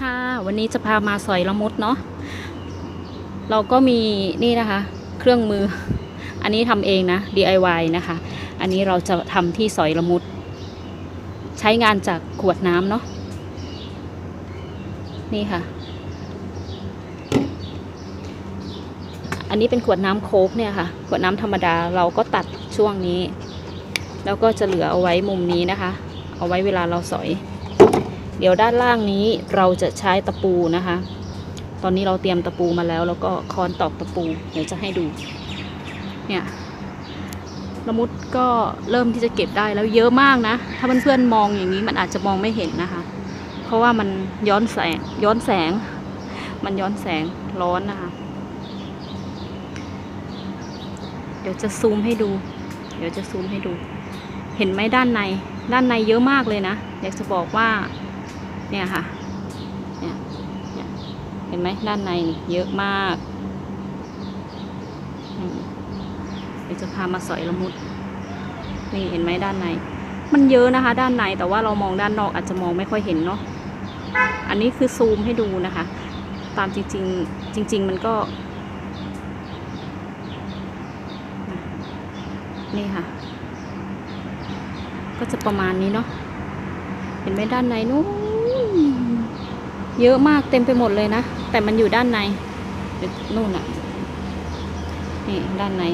ค่ะ วันนี้จะพามาสอยละมุดเนาะเราก็มีนี่นะคะ เครื่องมือ อันนี้ทำเองนะ DIY นะคะ อันนี้เราจะทำที่สอยละมุด ใช้งานจากขวดน้ำเนาะนี่ค่ะ อันนี้เป็นขวดน้ำโค้กเนี่ยค่ะ ขวดน้ำธรรมดาเราก็ตัดช่วงนี้ แล้วก็จะเหลือเอาไว้มุมนี้นะคะ เอาไว้เวลาเราสอย เดี๋ยวด้านล่างนี้เราจะใช้ตะปูนะคะ ตอนนี้เราเตรียมตะปูมาแล้ว แล้วก็ค้อนตอกตะปู เดี๋ยวจะให้ดู เนี่ยละมุดก็เริ่มที่จะเก็บได้แล้วเยอะมากนะ ถ้าเพื่อนๆมองอย่างนี้มันอาจจะมองไม่เห็นนะคะ เพราะว่ามันย้อนแสง ย้อนแสง มันย้อนแสงร้อนนะคะ เดี๋ยวจะซูมให้ดู เดี๋ยวจะซูมให้ดู เห็นไหมด้านใน ด้านในเยอะมากเลยนะ อยากจะบอกว่า เนี่ยค่ะเนี่ยเนี่ยเห็นไหมด้านในนี่เยอะมากเดี๋ยวจะพามาสอยละมุด นี่เห็นไหมด้านใน มันเยอะนะคะ ด้านในแต่ว่าเรามองด้านนอกอาจจะมองไม่ค่อยเห็นเนาะอันนี้คือซูมให้ดูนะคะ ตามจริง ๆ จริง ๆ มันก็ นี่ค่ะ ก็จะประมาณนี้เนาะเห็นไหมด้านในนู้น เยอะมากเต็มไปหมดเลยนะ แต่มันอยู่ด้านในนู่นอะนี่ด้านใน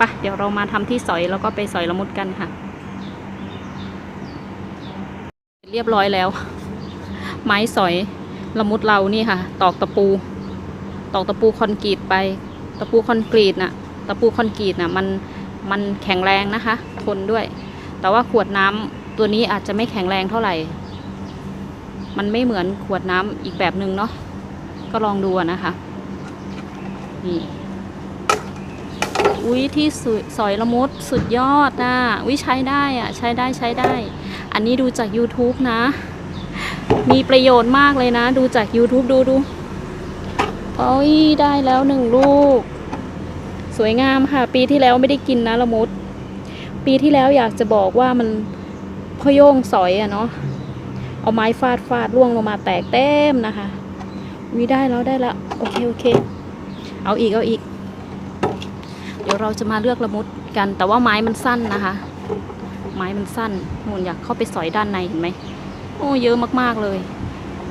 ปะเดี๋ยวเรามาทำที่สอยแล้วก็ไปสอยละมุดกันค่ะ เรียบร้อยแล้ว ไม้สอยละมุดเรานี่ค่ะ ตอกตะปู ตอกตะปูคอนกรีตไป ตะปูคอนกรีตน่ะ ตะปูคอนกรีตน่ะมันมันแข็งแรงนะคะ ทนด้วย แต่ว่าขวดน้ำ ตัวนี้อาจจะไม่แข็งแรงเท่าไหร่ มันไม่เหมือนขวดน้ำอีกแบบหนึ่งเนาะ ก็ลองดูนะคะ นี่ อุ้ยที่สสอยละมุดสุดยอดนะอุ้ยใช้ได้อะใช้ได้ใช้ได้ อันนี้ดูจาก YouTube นะ มีประโยชน์มากเลยนะ ดูจาก YouTube ดูดูโอ้ยได้แล้วหนึ่งลูก สวยงามค่ะ ปีที่แล้วไม่ได้กินนะละมุด ปีที่แล้วอยากจะบอกว่ามัน พโย่งสอยอะเนาะเอาไม้ฟาดฟาดร่วงลงมาแตกเต็มนะคะวิได้แล้วได้ล้วโอเคโอเค เอาอีกเอาอีก เดี๋ยวเราจะมาเลือกละมุดกัน แต่ว่าไม้มันสั้นนะคะ ไม้มันสั้นนู่นอยากเข้าไปสอยด้านในเห็นไหมโอ้เยอะมากๆเลย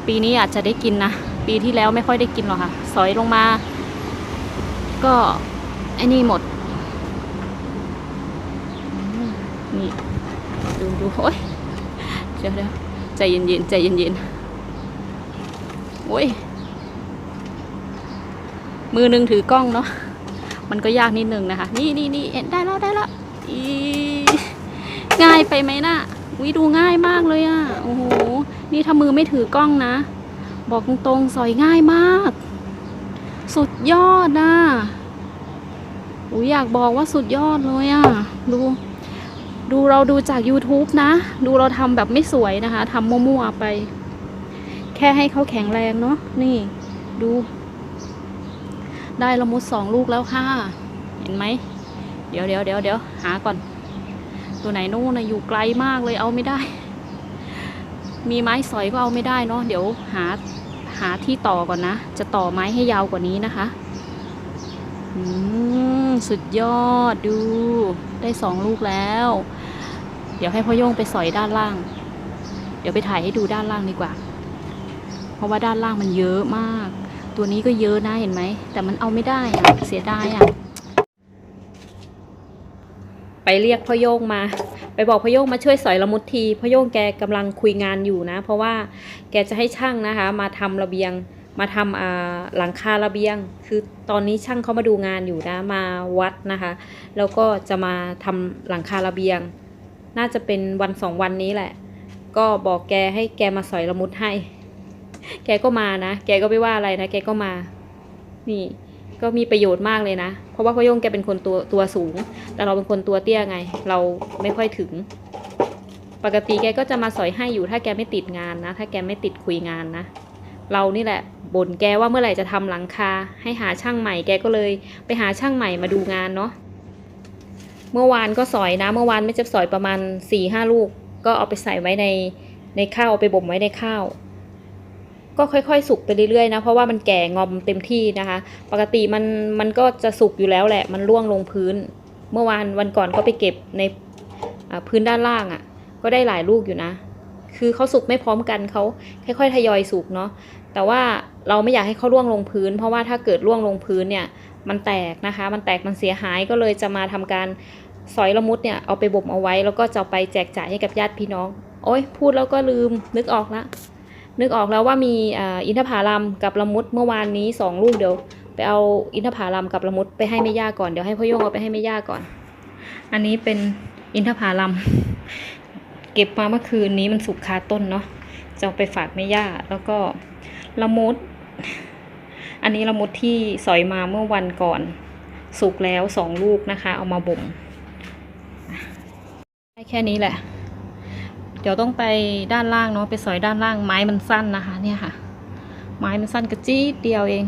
ปีนี้อาจจะได้กินนะปีที่แล้วไม่ค่อยได้กินหรอกค่ะ สอยลงมา ก็ไอ้นี่หมดนี่ ดูโอ้ยเดี๋ยวเดี๋ยวใจเย็นๆใจเย็นๆโอ้ยมือหนึ่งถือกล้องเนาะมันก็ยากนิดนึงนะคะ นี่นี่นี่เห็นได้แล้วได้แล้วอีง่ายไปไหมน่ะวิดูง่ายมากเลยอะ่ะโอ้โหนี่ถ้ามือไม่ถือกล้องนะ บอกตรงๆสอยง่ายมาก สุดยอดนะอูอยากบอกว่าสุดยอดเลยอะ่ะ ดู ดูเราดูจาก YouTube นะ ดูเราทำแบบไม่สวยนะคะทำมั่วๆไป แค่ให้เขาแข็งแรงเนาะนี่ดู ได้ละมุดสองลูกแล้วค่ะ เห็นไหม เดี๋ยวเดี๋ยวเดี๋ยวเดี๋ยวหาก่อน ตัวไหนนู่นนะอยู่ไกลมากเลยเอาไม่ได้ มีไม้สอยก็เอาไม่ได้เนาะเดี๋ยวหาหาที่ต่อก่อนนะ จะต่อไม้ให้ยาวกว่านี้นะคะ อืม สุดยอดดู ได้สองลูกแล้ว เดี๋ยวให้พ่อโย่งไปสอยด้านล่าง เดี๋ยวไปถ่ายให้ดูด้านล่างดีกว่า เพราะว่าด้านล่างมันเยอะมาก ตัวนี้ก็เยอะนะเห็นไหม แต่มันเอาไม่ได้อะเสียดายอะไปเรียกพ่อโย่งมา ไปบอกพ่อโย่งมาช่วยสอยละมุดทีพ่อโย่งแกกำลังคุยงานอยู่นะ เพราะว่าแกจะให้ช่างนะคะ มาทำระเบียง มาทำหลังคาระเบียง คือตอนนี้ช่างเขามาดูงานอยู่นะมาวัดนะคะ แล้วก็จะมาทำหลังคาระเบียง น่าจะเป็นวันสองวันนี้แหละ ก็บอกแกให้แกมาสอยละมุดให้ แกก็มานะ แกก็ไม่ว่าอะไรนะ แกก็มา นี่ก็มีประโยชน์มากเลยนะ เพราะว่าพ่อโยงแกเป็นคนตัวตัวสูง แต่เราเป็นคนตัวเตี้ยไง เราไม่ค่อยถึง ปกติแกก็จะมาสอยให้อยู่ถ้าแกไม่ติดงานนะ ถ้าแกไม่ติดคุยงานนะ เรานี่แหละบ่นแกว่าเมื่อไหร่จะทำหลังคา ให้หาช่างใหม่แกก็เลย ไปหาช่างใหม่มาดูงานเนาะเมื่อวานก็สอยนะ เมื่อวานไม่จะสอยประมาณ4ี่ห้าลูก ก็เอาไปใส่ไว้ในในข้าวเอาไปบ่มไว้ในข้าว ก็ค่อยๆ สุกไปเรื่อยๆนะเพราะว่ามันแก่งอมเต็มที่นะคะ ปกติมันมันก็จะสุกอยู่แล้วแหละ มันร่วงลงพื้น เมื่อวานวันก่อนก็ไปเก็บในพื้นด้านล่างอะ่ะ ก็ได้หลายลูกอยู่นะ คือเขาสุกไม่พร้อมกันเขาค่อยๆทยอยสุกเนาะแต่ว่าเราไม่อยากให้เขาร่วงลงพื้น เพราะว่าถ้าเกิดร่วงลงพื้นเนี่ยมันแตกนะคะ มันแตกมันเสียหายก็เลยจะมาทำการสอยละมุดเนี่ยเอาไปบ่มเอาไว้ แล้วก็จะไปแจกจ่ายให้กับญาติพี่น้อง โอ้ยพูดแล้วก็ลืมนึกออกละนึกออกแล้วว่ามีอินทผลัมกับละมุดเมื่อวานนี้สองลูกเดี๋ยวไปเอาอินทผลัมกับละมุดไปให้แม่ย่าก่อนเดี๋ยวให้พ่อโยงเอาไปให้แม่ย่าก่อน อันนี้เป็นอินทผลัม เก็บมาเมื่อคืนนี้มันสุกคาต้นเนาะจะเอาไปฝากแม่ย่า แล้วก็ละมุด อันนี้ละมุดที่สอยมาเมื่อวันก่อน สุกแล้วสองลูกนะคะ เอามาบ่มได้แค่นี้แหละ เดี๋ยวต้องไปด้านล่างเนาะไปสอยด้านล่างไม้มันสั้นนะคะ เนี่ยค่ะ ไม้มันสั้นกระจี๊ดเดียวเอง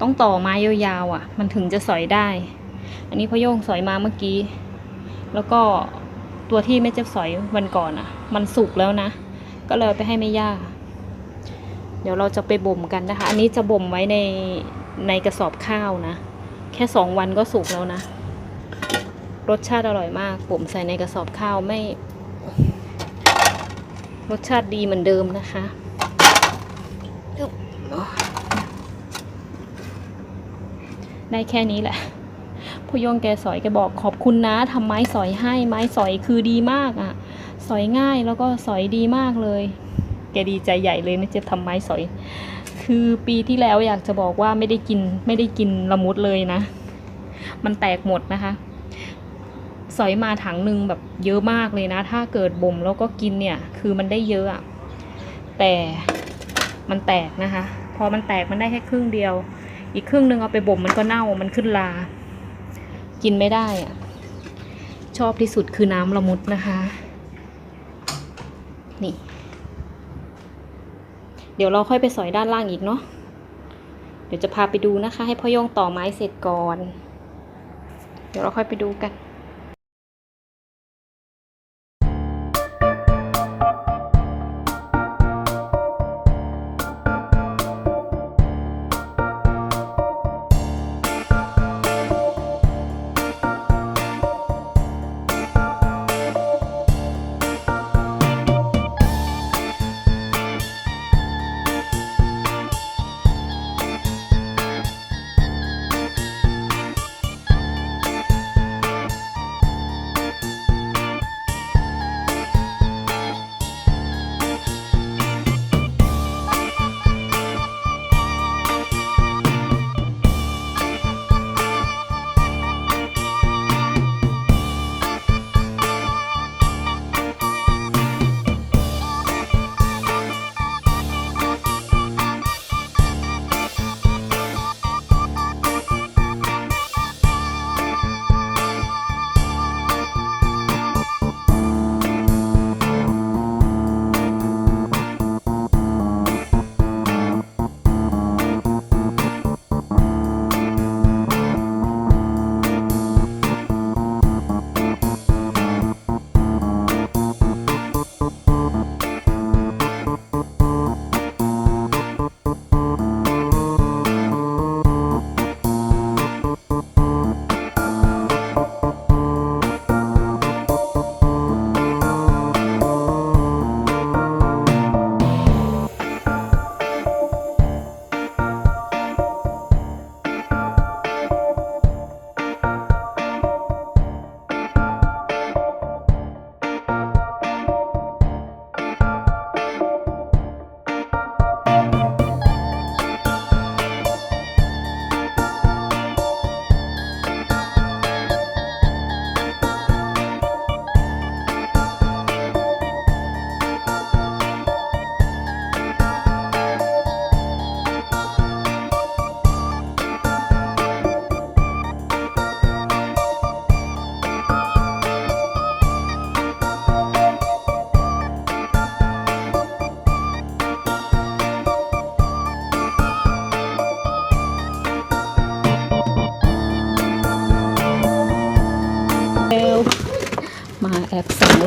ต้องต่อไม้ยาวๆอะ มันถึงจะสอยได้ อันนี้พ่อโยงสอยมาเมื่อกี้ แล้วก็ ตัวที่แม่เจ็บสอยวันก่อนอะ มันสุกแล้วนะ ก็เลยไปให้แม่ย่า เดี๋ยวเราจะไปบ่มกันนะคะ อันนี้จะบ่มไว้ในในกระสอบข้าวนะ แค่สองวันก็สุกแล้วนะ รสชาติอร่อยมากบ่มใส่ในกระสอบข้าวไม่ รสชาติดีเหมือนเดิมนะคะได้แค่นี้แหละ ผู้ยงแกสอยแกบอกขอบคุณนะทำไม้สอยให้ไม้สอยคือดีมากอะ่ะ สอยง่ายแล้วก็สอยดีมากเลย แกดีใจใหญ่เลยนะเจะทำไม้สอย คือปีที่แล้วอยากจะบอกว่าไม่ได้กินไม่ได้กินละมุดเลยนะ มันแตกหมดนะคะ สอยมาถังหนึ่งแบบเยอะมากเลยนะ ถ้าเกิดบ่มแล้วก็กินเนี่ย คือมันได้เยอะอะแต่มันแตกนะคะ พอมันแตกมันได้แค่ครึ่งเดียว อีกครึ่งหนึ่งเอาไปบ่มมันก็เน่ามันขึ้นลา กินไม่ได้อะชอบที่สุดคือน้ำละมุดนะคะ นี่ เดี๋ยวเราค่อยไปสอยด้านล่างอีกเนาะเดี๋ยวจะพาไปดูนะคะ ให้พ่อโยงต่อไม้เสร็จก่อน เดี๋ยวเราค่อยไปดูกัน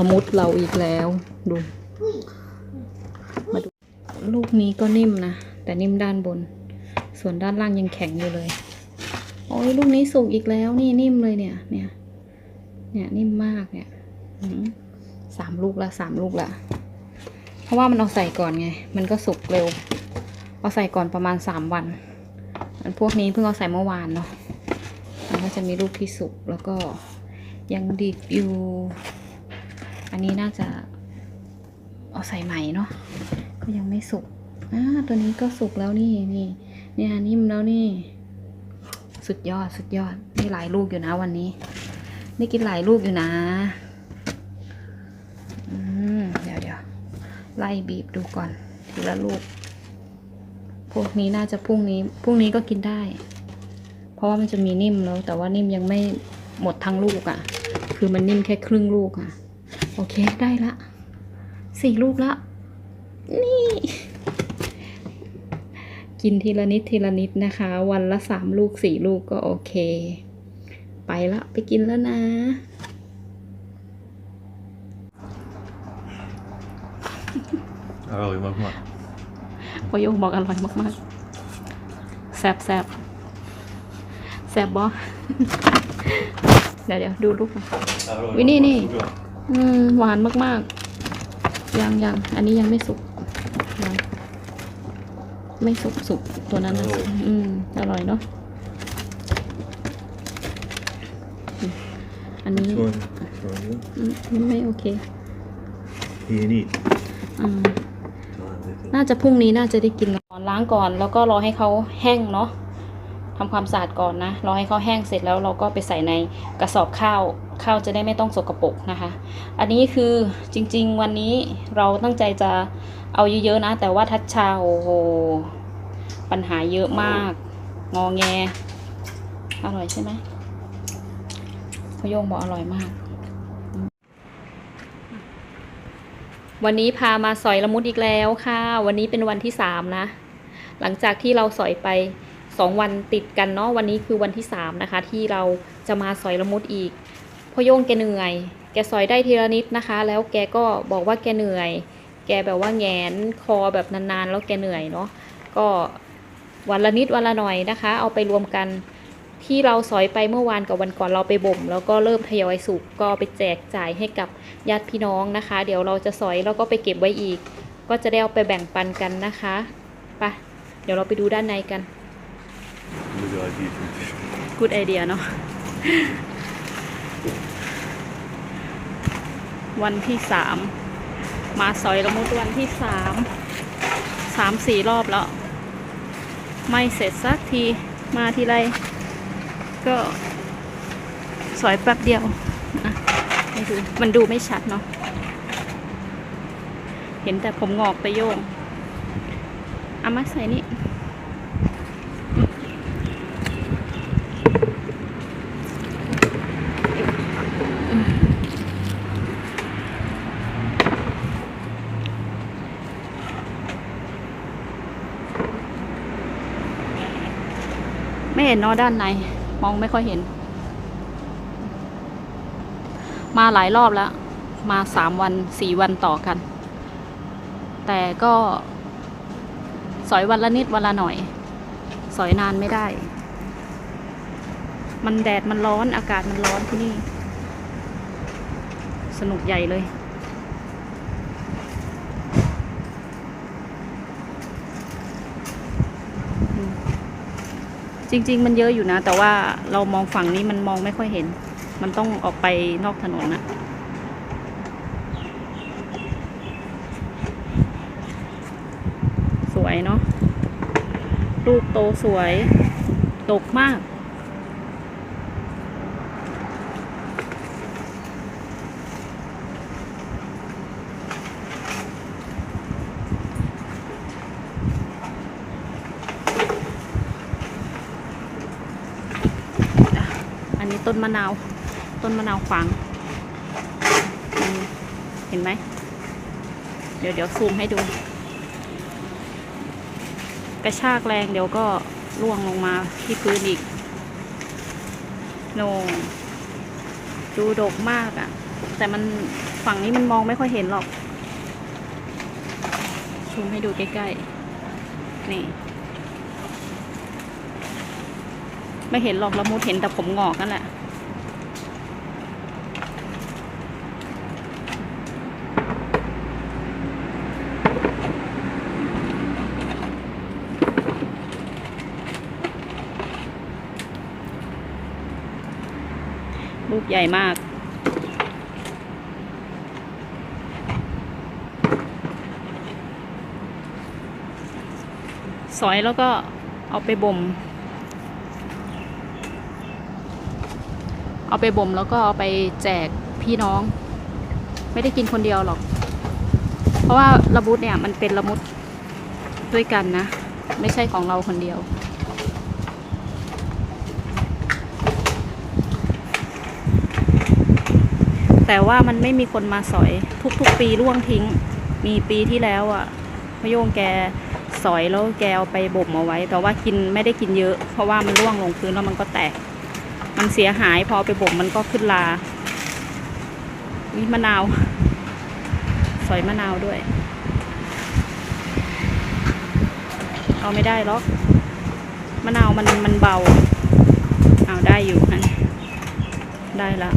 ามุดเราอีกแล้ว ดูมาดูลูกนี้ก็นิ่มนะ แต่นิ่มด้านบน ส่วนด้านล่างยังแข็งอยู่เลย โอ้ยลูกนี้สุกอีกแล้ว นี่นิ่มเลยเนี่ย เนี่ย เนี่ยนิ่มมากเนี่ยสามลูกละสามลูกละ เพราะว่ามันเอาใส่ก่อนไง มันก็สุกเร็ว เอาใส่ก่อนประมาณสามวัน อันพวกนี้เพิ่งเอาใส่เมื่อวานเนาะมันก็จะมีลูกที่สุกแล้วก็ยังดิบอยู่ อันนี้น่าจะเอาใส่ใหม่เนาะก็ยังไม่สุกอ่าตัวนี้ก็สุกแล้วนี่นี่เนี่ยนิ่มแล้วนี่ สุดยอดสุดยอดนี่หลายลูกอยู่นะวันนี้นี่กินหลายลูกอยู่นะอืมเดี๋ยวเดี๋ยวไล่บีบดูก่อนทีละลูก พวกนี้น่าจะพรุ่งนี้พรุ่งนี้ก็กินได้ เพราะว่ามันจะมีนิ่มแล้ว แต่ว่านิ่มยังไม่หมดทั้งลูกอะ่ะ คือมันนิ่มแค่ครึ่งลูกอะ่ะ โอเคได้ละสี่ลูกละ นี่ กินทีละนิดทีละนิดนะคะ วันละสามลูกสี่ลูกก็โอเค ไปละไปกินแล้วนะ อร่อยมากมากพอโยงบอกอร่อยมากๆแซบแซบแซบบอเดี๋ยวเดี๋ยวดูลูกก่อนๆอร่อยวินี่นี่สุดย อดอืม หวานมากๆ ยังยังอันนี้ยังไม่สุกยังไม่สุกสุกตัวนั้นนะอืม อร่อยเนาะอืมอันนี้ชวนชวนอยู่อืมไม่โอเคที่นี่อ่า น่าจะพรุ่งนี้น่าจะได้กินก่อนล้างก่อน แล้วก็รอให้เขาแห้งเนาะ ทำความสะอาดก่อนนะรอให้เขาแห้งเสร็จแล้วเราก็ไปใส่ในกระสอบข้าวข้าวจะได้ไม่ต้องสกปรกนะคะ อันนี้คือจริง ๆ วันนี้เราตั้งใจจะเอาเยอะๆนะ แต่ว่าทัชชาโอ้โหปัญหาเยอะมาก งอแง อร่อยใช่ไหมพโยงบอกอร่อยมาก วันนี้พามาสอยละมุดอีกแล้วค่ะ วันนี้เป็นวันที่สามนะ หลังจากที่เราสอยไป สองวันติดกันเนาะวันนี้คือวันที่สามนะคะที่เราจะมาสอยละมุดอีกพ่อโยงแกเหนื่อย แกสอยได้ทีละนิดนะคะ แล้วแกก็บอกว่าแกเหนื่อย แกแบบว่าแงนคอแบบนานๆ แล้วแกเหนื่อยเนาะก็วันละนิดวันละหน่อยนะคะ เอาไปรวมกันที่เราสอยไปเมื่อวานกับวันก่อนเราไปบ่ม แล้วก็เริ่มทยอยสุกก็ไปแจกจ่ายให้กับญาติพี่น้องนะคะ เดี๋ยวเราจะสอยแล้วก็ไปเก็บไว้อีก ก็จะได้เอาไปแบ่งปันกันนะคะไปเดี๋ยวเราไปดูด้านในกัน ดูดีดี good idea เนาะ วันที่สาม มาสอยละมุดวันที่สาม สามสี่รอบแล้ว ไม่เสร็จสักที มาทีไร ก็สอยแป๊บเดียวอะให้ดูมันดูไม่ชัดเนาะ เห็นแต่ผมงอกไปโยงเอามาใส่นี่ ห็นเนอะด้านใน มองไม่ค่อยเห็น มาหลายรอบแล้ว มาสามวันสี่วันต่อกัน แต่ก็สอยวันละนิดวันละหน่อย สอยนานไม่ได้ มันแดดมันร้อนอากาศมันร้อนที่นี่ สนุกใหญ่เลย จริง ๆ มันเยอะอยู่นะ แต่ว่าเรามองฝั่งนี้มันมองไม่ค่อยเห็น มันต้องออกไปนอกถนนนะสวยเนาะลูกโตสวยตกมาก ต้นมะนาว ต้นมะนาวขวางเห็นไหม เดี๋ยวเดี๋ยวซูมให้ดู กระชากแรงเดี๋ยวก็ร่วงลงมาที่พื้นอีกโนดูดกมากอะ่ะ แต่มันฝั่งนี้มันมองไม่ค่อยเห็นหรอกซูมให้ดูใกล้ๆ นี่ ไม่เห็นหรอกละมุดเห็นแต่ผมงอกนั่นแหละ กใหญ่มาก สอยแล้วก็เอาไปบ่ม เอาไปบ่มแล้วก็เอาไปแจกพี่น้อง ไม่ได้กินคนเดียวหรอก เพราะว่าละมุดเนี่ยมันเป็นละมุดด้วยกันนะ ไม่ใช่ของเราคนเดียว แต่ว่ามันไม่มีคนมาสอย ทุกๆปีร่วงทิ้ง มีปีที่แล้วอะ่ะพโยงแกสอยแล้วแกเอาไปบ่มเอาไว้ แต่ว่ากินไม่ได้กินเยอะ เพราะว่ามันร่วงลงพื้นแล้วมันก็แตก มันเสียหายพอไปบ่มมันก็ขึ้นลาวิมะนาว สอยมะนาวด้วย เอาไม่ได้หรอกมะนาวมันมันเบา เอาได้อยู่ฮะได้ละ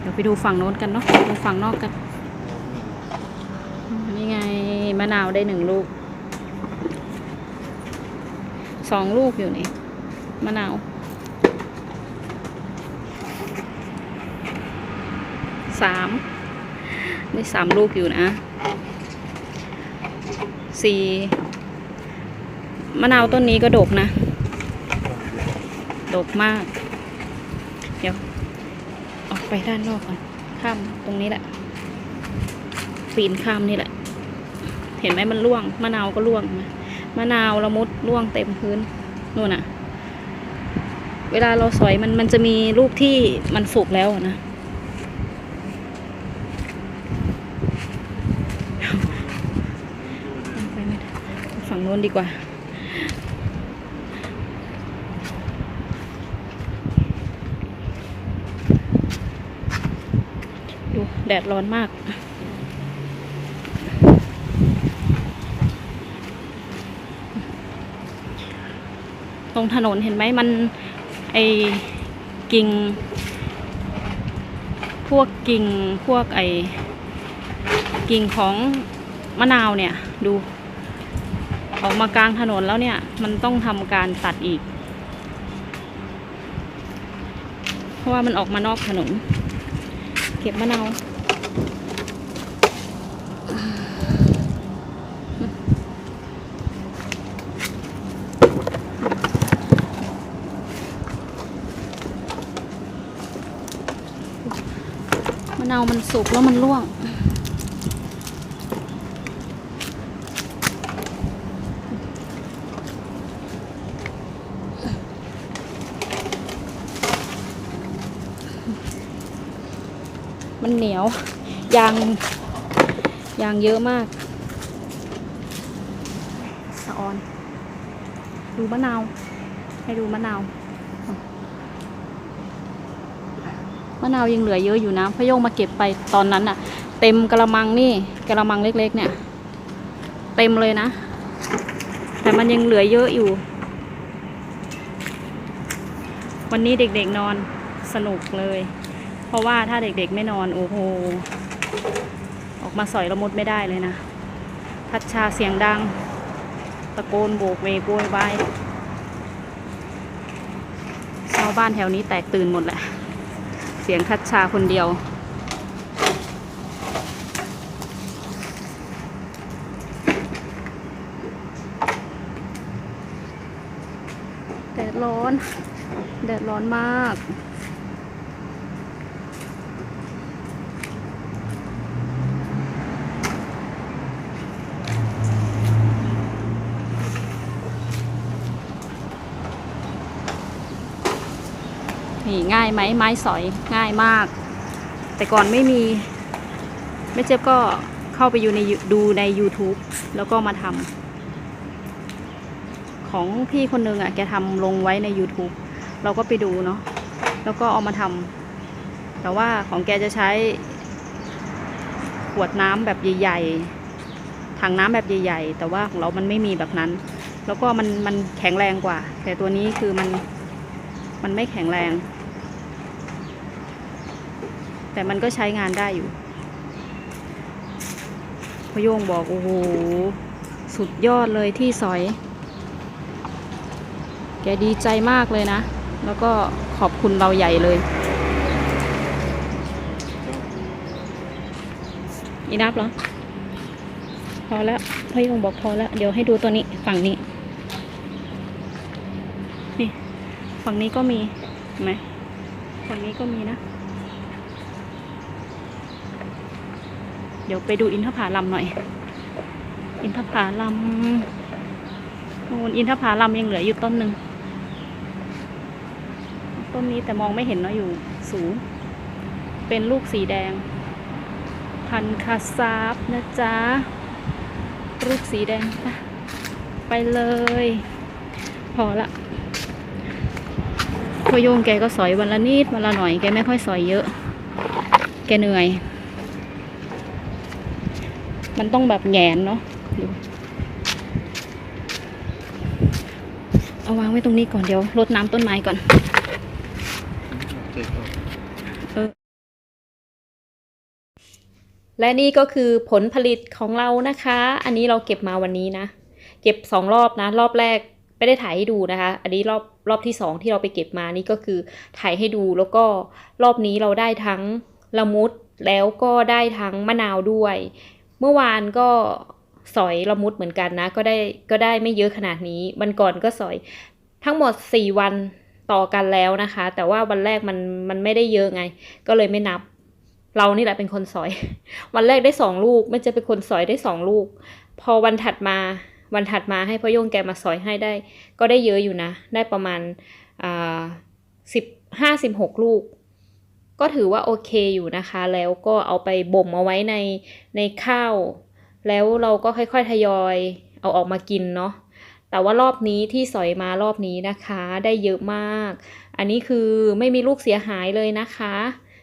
เดี๋ยว ไปดูฝั่งโน้นกันเนาะดูฝั่งนอกกัน นี่ไงมะนาวได้หนึ่งลูก สองลูกอยู่นี่มะนาว สามได้สามลูกอยู่นะ สี่มะนาวต้นนี้ก็ดกนะ ดกมาก ไปด้านนอกก่อนข้ามตรงนี้แหละ ปีนข้ามนี่แหละ เห็นไหมมันร่วง มะนาวก็ร่วงนะมะนาวละมุดร่วงเต็มพื้นนู่นน่ะ เวลาเราสอยมันมันจะมีลูกที่มันสุกแล้วนะฝั่งโน้นดีกว่า ดู แดดร้อนมาก ตรงถนนเห็นไหมมันไอกิ่ง พวกกิ่งพวกไอกิ่งของมะนาวเนี่ยดู ออกมากลางถนนแล้วเนี่ย มันต้องทำการตัดอีก เพราะว่ามันออกมานอกถนน เก็บมะนาวะนาวมันสุกแล้วมันร่วง มันเหนียวยางยางเยอะมากสะออน ดูมะนาว ให้ดูมะนาว มะนาวยังเหลือเยอะอยู่นะพะโยงมาเก็บไปตอนนั้นน่ะเต็มกระมังนี่กระมังเล็ก ๆ เนี่ย เต็มเลยนะ แต่มันยังเหลือเยอะอยู่ วันนี้เด็กๆนอนสนุกเลย เพราะว่าถ้าเด็กๆไม่นอนโอ้โหออกมาสอยละมุดไม่ได้เลยนะทัดชาเสียงดัง ตะโกนโบกเวกโวยวายชาวบ้านแถวนี้แตกตื่นหมดแหละ เสียงคัดชาคนเดียว แดดร้อน แดดร้อนมาก นี่ง่ายไหมไม้สอยง่ายมาก แต่ก่อนไม่มีแม่เจ็บก็เข้าไปอยู่ในดูใน YouTube แล้วก็มาทำของพี่คนนึงอะแกทำลงไว้ใน YouTube เราก็ไปดูเนาะแล้วก็เอามาทำแต่ว่าของแกจะใช้ขวดน้ำแบบใหญ่ ๆถังน้ำแบบใหญ่ ๆ แต่ว่าของเรามันไม่มีแบบนั้น แล้วก็มันมันแข็งแรงกว่า แต่ตัวนี้คือมันมันไม่แข็งแรง แต่มันก็ใช้งานได้อยู่พโยงบอก โอ้โห สุดยอดเลยที่สอย แกดีใจมากเลยนะ แล้วก็ขอบคุณเราใหญ่เลยอีนับเหรอ พอแล้วพ่อยงบอกพอแล้ว เดี๋ยวให้ดูตัวนี้ฝั่งนี้ นี่ ฝั่งนี้ก็มีเห็นไหมฝั่งนี้ก็มีนะ เดี๋ยวไปดูอินทผลัมหน่อย อินทผลัมนูนอินทผลัมยังเหลืออยู่ต้นหนึ่ง ต้นนี้แต่มองไม่เห็นเนาะอยู่สูง เป็นลูกสีแดง พันคาซาบนะจ๊ะ ลูกสีแดงไปไปเลย พอละพ่อโยงแกก็สอยวันละนิดวันละหน่อย แกไม่ค่อยสอยเยอะ แกเหนื่อย มันต้องแบบแงนเนาะดูเอาวางไว้ตรงนี้ก่อนเดี๋ยวรดน้ำต้นไม้ก่อนและนี่ก็คือผลผลิตของเรานะคะ อันนี้เราเก็บมาวันนี้นะ เก็บสองรอบนะ รอบแรกไม่ได้ถ่ายให้ดูนะคะ อันนี้รอบรอบที่สองที่เราไปเก็บมานี่ก็คือถ่ายให้ดูแล้วก็รอบนี้เราได้ทั้งละมุดแล้วก็ได้ทั้งมะนาวด้วย เมื่อวานก็สอยละมุดเหมือนกันนะ ก็ได้ก็ได้ไม่เยอะขนาดนี้ วันก่อนก็สอยทั้งหมด 4 วันต่อกันแล้วนะคะ แต่ว่าวันแรกมันมันไม่ได้เยอะไง ก็เลยไม่นับ เรานี่แหละเป็นคนสอย วันแรกได้สองลูกไม่จะเป็นคนสอยได้สองลูก พอวันถัดมาวันถัดมาให้พ่อโยงแกมาสอยให้ได้ ก็ได้เยอะอยู่นะ ได้ประมาณอ่าสิบห้าสิบหกลูก ก็ถือว่าโอเคอยู่นะคะ แล้วก็เอาไปบ่มเอาไว้ในในข้าว แล้วเราก็ค่อยๆทยอย เอาออกมากินเนาะแต่ว่ารอบนี้ที่สอยมารอบนี้นะคะ ได้เยอะมาก อันนี้คือไม่มีลูกเสียหายเลยนะคะ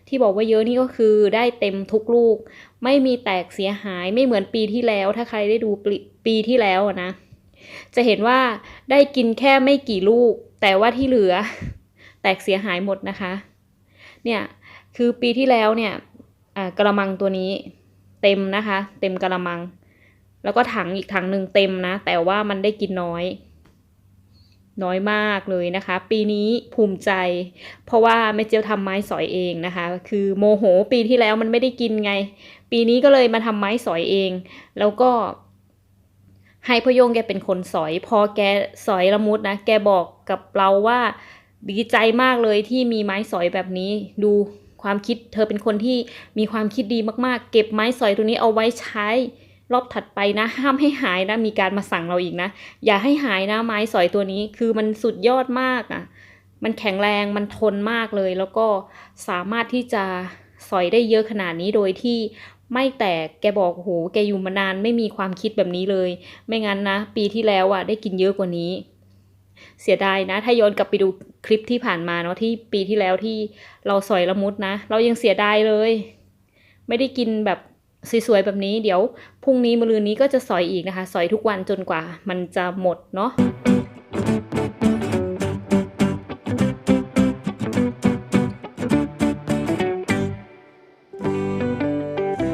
ที่บอกว่าเยอะนี่ก็คือได้เต็มทุกลูก ไม่มีแตกเสียหายไม่เหมือนปีที่แล้ว ถ้าใครได้ดูปีปีที่แล้วนะ จะเห็นว่าได้กินแค่ไม่กี่ลูก แต่ว่าที่เหลือ แตกเสียหายหมดนะคะ เนี่ย คือปีที่แล้วเนี่ยกระมังตัวนี้เต็มนะคะ เต็มกระมัง แล้วก็ถังอีกถังหนึ่งเต็มนะ แต่ว่ามันได้กินน้อย น้อยมากเลยนะคะ ปีนี้ภูมิใจ เพราะว่าแม่เจียวทำไม้สอยเองนะคะ คือโมโหปีที่แล้วมันไม่ได้กินไง ปีนี้ก็เลยมาทำไม้สอยเอง แล้วก็ให้พ่อโยงแกเป็นคนสอย พอแกสอยละมุดนะ แกบอกกับเราว่าดีใจมากเลยที่มีไม้สอยแบบนี้ดู ความคิด เธอเป็นคนที่มีความคิดดีมากๆ เก็บไม้สอยตัวนี้เอาไว้ใช้รอบถัดไปนะ ห้ามให้หายนะ มีการมาสั่งเราอีกนะ อย่าให้หายนะไม้สอยตัวนี้คือมันสุดยอดมากอะ มันแข็งแรงมันทนมากเลย แล้วก็สามารถที่จะสอยได้เยอะขนาดนี้โดยที่ไม่แตกแกบอกโอ้โหแกอยู่มานานไม่มีความคิดแบบนี้เลย ไม่งั้นนะ ปีที่แล้วอะได้กินเยอะกว่านี้ เสียดายนะ ถ้าย้อนกลับไปดูคลิปที่ผ่านมาเนาะที่ปีที่แล้วที่เราสอยละมุดนะ เรายังเสียดายเลย ไม่ได้กินแบบสวยๆแบบนี้เดี๋ยวพรุ่งนี้มะรืนนี้ก็จะสอยอีกนะคะ สอยทุกวันจนกว่ามันจะหมดเนาะ